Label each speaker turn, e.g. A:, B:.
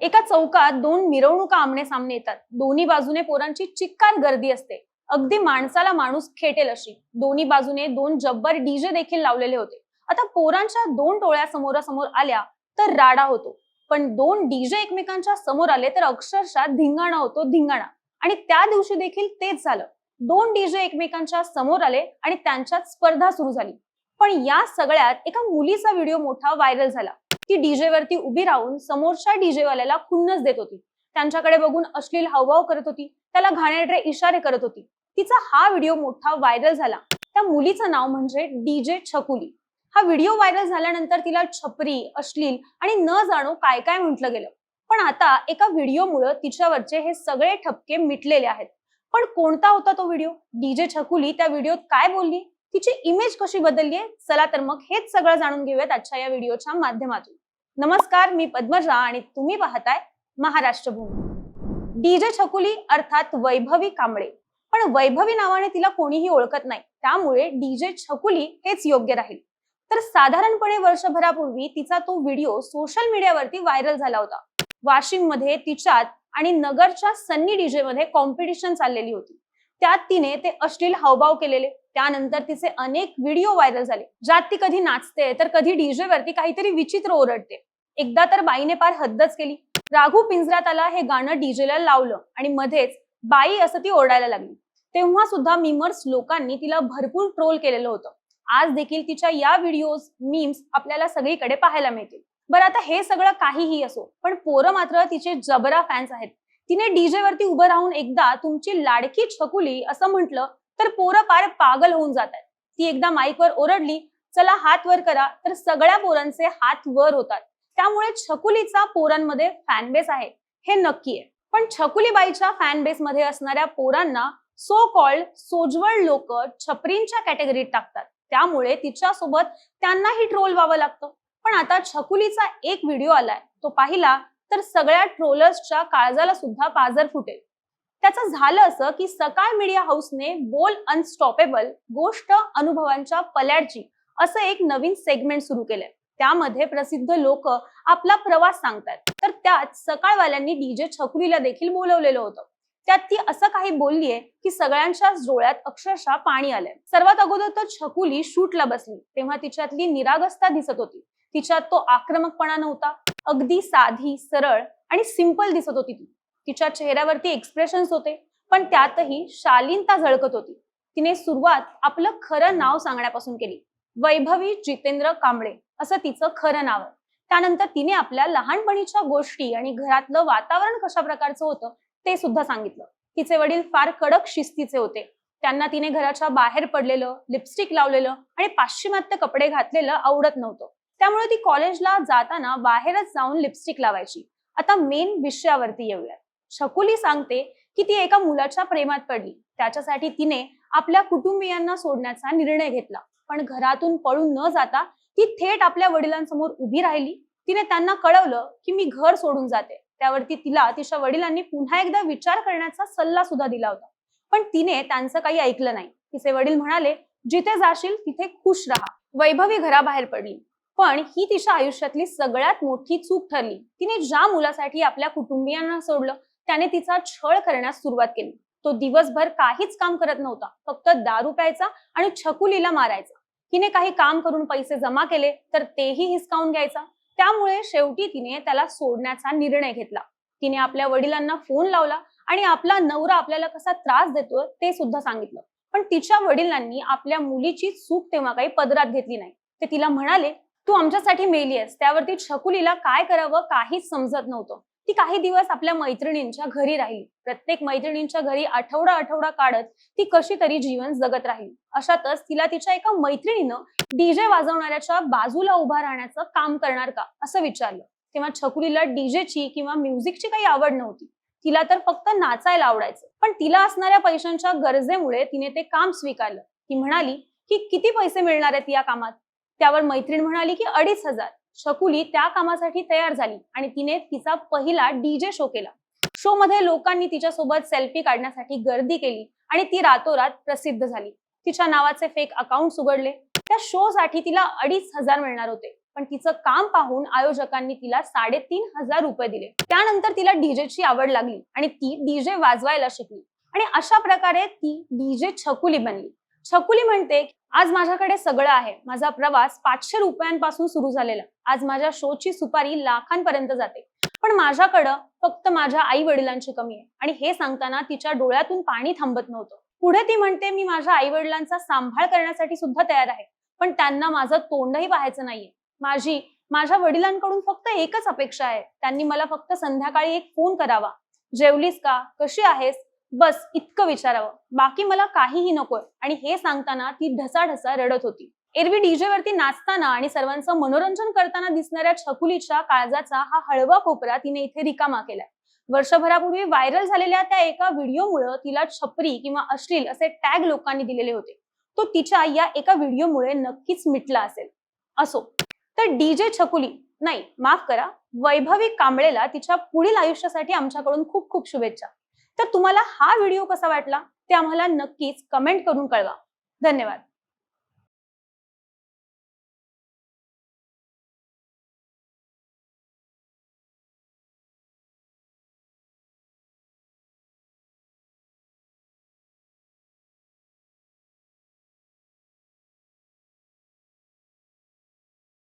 A: एका चौकात दोन मिरवणुका आमने सामने येतात. दोन्ही बाजूने पोरांची चिक्कार गर्दी असते. अगदी माणसाला माणूस खेटेल अशी. दोन्ही बाजूने दोन जब्बर डीजे देखील लावलेले होते. आता पोरांच्या दोन टोळ्या समोरासमोर आल्या तर राडा होतो. पण दोन डीजे एकमेकांच्या समोर आले तर अक्षरशः धिंगाणा होतो धिंगाणा. आणि त्या दिवशी देखील तेच झालं. दोन डीजे एकमेकांच्या समोर आले आणि त्यांच्यात स्पर्धा सुरू झाली. पण या सगळ्यात एका मुलीचा व्हिडिओ मोठा व्हायरल झाला. ती डीजे वरती उभी राहून समोरच्या डीजे वाल्याला खुन्नस देत होती. त्यांच्याकडे बघून अश्लील हावभाव करत होती. त्याला घाणेरडे इशारे करत होती. तिचा हा व्हिडिओ मोठा व्हायरल झाला. त्या मुलीचं नाव म्हणजे डीजे छकुली. हा व्हिडिओ व्हायरल झाल्यानंतर तिला छपरी अश्लील आणि न जाणो काय काय म्हटलं गेलं. पण आता एका व्हिडिओमुळे तिच्यावरचे हे सगळे ठपके मिटलेले आहेत. पण कोणता होता तो व्हिडिओ? डीजे छकुली त्या व्हिडिओत काय बोलली? तिची इमेज कशी बदलली आहे? चला तर मग हेच सगळं जाणून घेऊयात आजच्या या व्हिडिओच्या माध्यमातून. नमस्कार मी पद्मजा आणि तुम्ही पाहताय महाराष्ट्र भूमी डीजे छकुली अर्थात वैभवी कांबळे. पण वैभवी नावाने तिला कोणीही ओळखत नाही. त्यामुळे डीजे छकुली हेच योग्य राहील. तर साधारणपणे वर्षभरापूर्वी तिचा तो व्हिडिओ सोशल मीडियावरती व्हायरल झाला होता. वाशिममध्ये तिच्यात आणि नगरच्या सन्नी डीजे मध्ये कॉम्पिटिशन चाललेली होती. त्यात तिने ते अश्लील हावभाव केलेले. त्यानंतर तिचे अनेक व्हिडिओ व्हायरल झाले. ज्यात ती कधी नाचते तर कधी डीजे वरती काहीतरी विचित्र ओरडते. एकदा तर बाईने पार हद्दच केली. राघू पिंजरात आला हे गाणं डीजेला लावलं आणि मध्येच बाई असं ती ओरडायला लागली. तेव्हा सुद्धा मिमर्स लोकांनी तिला भरपूर ट्रोल केलेलं होतं. आज देखील तिच्या या व्हिडिओज मीम्स आपल्याला सगळीकडे पाहायला मिळतील. बरं आता हे सगळं काहीही असो पण पोरं मात्र तिचे जबरा फॅन्स आहेत. तिने डीजे वरती उभं राहून एकदा तुमची लाडकी छकुली असं म्हटलं तर पोरं पार पागल होऊन जात आहेत ती एकदा माईकवर ओरडली चला हात वर करा. तर सगळ्या पोरांचे हात वर होतात. त्यामुळे छकुलीचा पोरांमध्ये फॅनबेस आहे. हे नक्की आहे. पण छकुलीबाईच्या फॅनबेस मध्ये असणाऱ्या पोरांना सो कॉल्ड सोजवळ लोक छपरींच्या कॅटेगरीत टाकतात. त्यामुळे तिच्या सोबत त्यांनाही ट्रोल व्हावं लागतं. पण आता छकुलीचा एक व्हिडिओ आलाय. तो पाहिला तर सगळ्या ट्रोलर्सच्या काळजाला सुद्धा पाजर फुटेल. त्याचं झालं असं की सकाळ मीडिया हाऊसने बोल अनस्टॉपेबल गोष्ट अनुभवांच्या पल्याडची असं एक नवीन सेगमेंट सुरू केलंय. त्यामध्ये प्रसिद्ध लोक आपला प्रवास सांगतात तर त्यात सकाळवाल्यांनी डीजे छकुलीला देखील बोलवलेलं होतं. त्यात ती असं काही बोललीये की सगळ्यांच्या डोळ्यात अक्षरशः पाणी आलंय. सर्वात अगोदर तर छकुली शूटला बसली. तेव्हा तिच्यातली निरागसता दिसत होती. तिच्यात तो आक्रमकपणा नव्हता. अगदी साधी सरळ आणि सिंपल दिसत होती ती. तिच्या चेहऱ्यावरती एक्सप्रेशन्स होते पण त्यातही शालीनता झळकत होती. तिने सुरुवात आपलं खरं नाव सांगण्यापासून केली. वैभवी जितेंद्र कांबळे असं तिचं खरं नाव आहे. त्यानंतर तिने आपल्या लहानपणीच्या गोष्टी आणि घरातलं वातावरण कशा प्रकारचं होतं ते सुद्धा सांगितलं. तिचे वडील फार कडक शिस्तीचे होते. त्यांना तिने घराच्या बाहेर पडलेलं लिपस्टिक लावलेलं आणि पाश्चिमात्य कपडे घातलेलं आवडत नव्हतं. त्यामुळे ती कॉलेजला जाताना बाहेरच जाऊन लिपस्टिक लावायची. आता मेन विषयावरती येऊयात. शकुली सांगते की ती एका मुलाच्या प्रेमात पडली. त्याच्यासाठी तिने आपल्या कुटुंबियांना सोडण्याचा निर्णय घेतला. पण घरातून पळून न जाता ती थेट आपल्या वडिलांसमोर उभी राहिली. तिने त्यांना कळवलं की मी घर सोडून जाते. त्यावरती तिला तिच्या वडिलांनी पुन्हा एकदा विचार करण्याचा सल्ला सुद्धा दिला होता. पण तिने त्यांचं काही ऐकलं नाही. तिचे वडील म्हणाले जिथे जाशील तिथे खुश राहा. वैभवी घराबाहेर पडली. पण ही तिच्या आयुष्यातली सगळ्यात मोठी चूक ठरली. तिने ज्या मुलासाठी आपल्या कुटुंबियांना सोडलं त्याने तिचा छळ करण्यास सुरुवात केली. तो दिवसभर काहीच काम करत नव्हता. फक्त दारू प्यायचा आणि छकुलीला मारायचा. तिने काही काम करून पैसे जमा केले तर तेही हिसकावून घ्यायचा. त्यामुळे शेवटी तिने त्याला सोडण्याचा निर्णय घेतला. तिने आपल्या वडिलांना फोन लावला आणि आपला नवरा आपल्याला कसा त्रास देतोय ते सुद्धा सांगितलं. पण तिच्या वडिलांनी आपल्या मुलीची चूक तेव्हा काही पदरात घेतली नाही. ते तिला म्हणाले तू आमच्यासाठी मेली आहेस. त्यावरती छकुलीला काय करावं काहीच समजत नव्हतं. ती काही दिवस आपल्या मैत्रिणींच्या घरी राहिली. प्रत्येक मैत्रिणींच्या घरी आठवडा आठवडा काढत ती कशी तरी जीवन जगत राहील. अशातच तिला तिच्या एका मैत्रिणीनं डीजे वाजवणाऱ्याच्या बाजूला उभा राहण्याचं काम करणार का? असं विचारलं. तेव्हा छकुलीला डीजेची किंवा म्युझिकची काही आवड नव्हती. तिला तर फक्त नाचायला आवडायचं. पण तिला असणाऱ्या पैशांच्या गरजेमुळे तिने ते काम स्वीकारलं. ती म्हणाली की किती पैसे मिळणार आहेत या कामात? त्यावर मैत्रीण म्हणाली की अडीच हजार. शकुली त्या कामासाठी तयार झाली आणि तिने तिचा पहिला डीजे शो केला. शो मध्ये लोकांनी तिच्यासोबत सेल्फी काढण्यासाठी गर्दी केली आणि ती रातोरात प्रसिद्ध झाली. तिच्या नावाचे फेक अकाउंट उघडले त्या शो साठी तिला अडीच हजार मिळणार होते. पण तिचं काम पाहून आयोजकांनी तिला साडेतीन हजार रुपये दिले. त्यानंतर तिला डीजेची आवड लागली आणि ती डीजे वाजवायला शिकली. आणि अशा प्रकारे ती डीजे छकुली बनली. छकुली म्हणते आज माझ्याकडे सगळं आहे. माझा प्रवास पाचशे रुपयांपासून सुरू झालेला. आज माझ्या शोची सुपारी लाखांपर्यंत जाते. पण माझ्याकडं फक्त माझ्या आई वडिलांची कमी आहे. आणि हे सांगताना तिच्या डोळ्यातून पाणी थांबत नव्हतं. पुढे ती म्हणते मी माझ्या आई वडिलांचा सांभाळ करण्यासाठी सुद्धा तयार आहे. पण त्यांना माझं तोंडही पाहायचं नाहीये. माझी माझ्या वडिलांकडून फक्त एकच अपेक्षा आहे. त्यांनी मला फक्त संध्याकाळी एक फोन करावा. जेवलीस का? कशी आहेस? बस इतकं विचारावं. बाकी मला काहीही नकोय. आणि हे सांगताना ती ढसाढसा रडत होती. एरवी डीजे वरती नाचताना आणि सर्वांचं मनोरंजन करताना दिसणाऱ्या छकुलीच्या काळजाचा हा हळवा कोपरा तिने इथे रिकामा केलाय वर्षभरापूर्वी व्हायरल झालेल्या त्या एका व्हिडिओमुळे तिला छपरी किंवा अश्लील असे टॅग लोकांनी दिलेले होते. तो तिच्या या एका व्हिडिओमुळे नक्कीच मिटला असेल. असो. तर डीजे छकुली नाही माफ करा वैभवी कांबळेला तिच्या पुढील आयुष्यासाठी आमच्याकडून खूप खूप शुभेच्छा. तर तुम्हाला हा व्हिडिओ कसा वाटला ते आम्हाला नक्कीच कमेंट करून कळवा. धन्यवाद.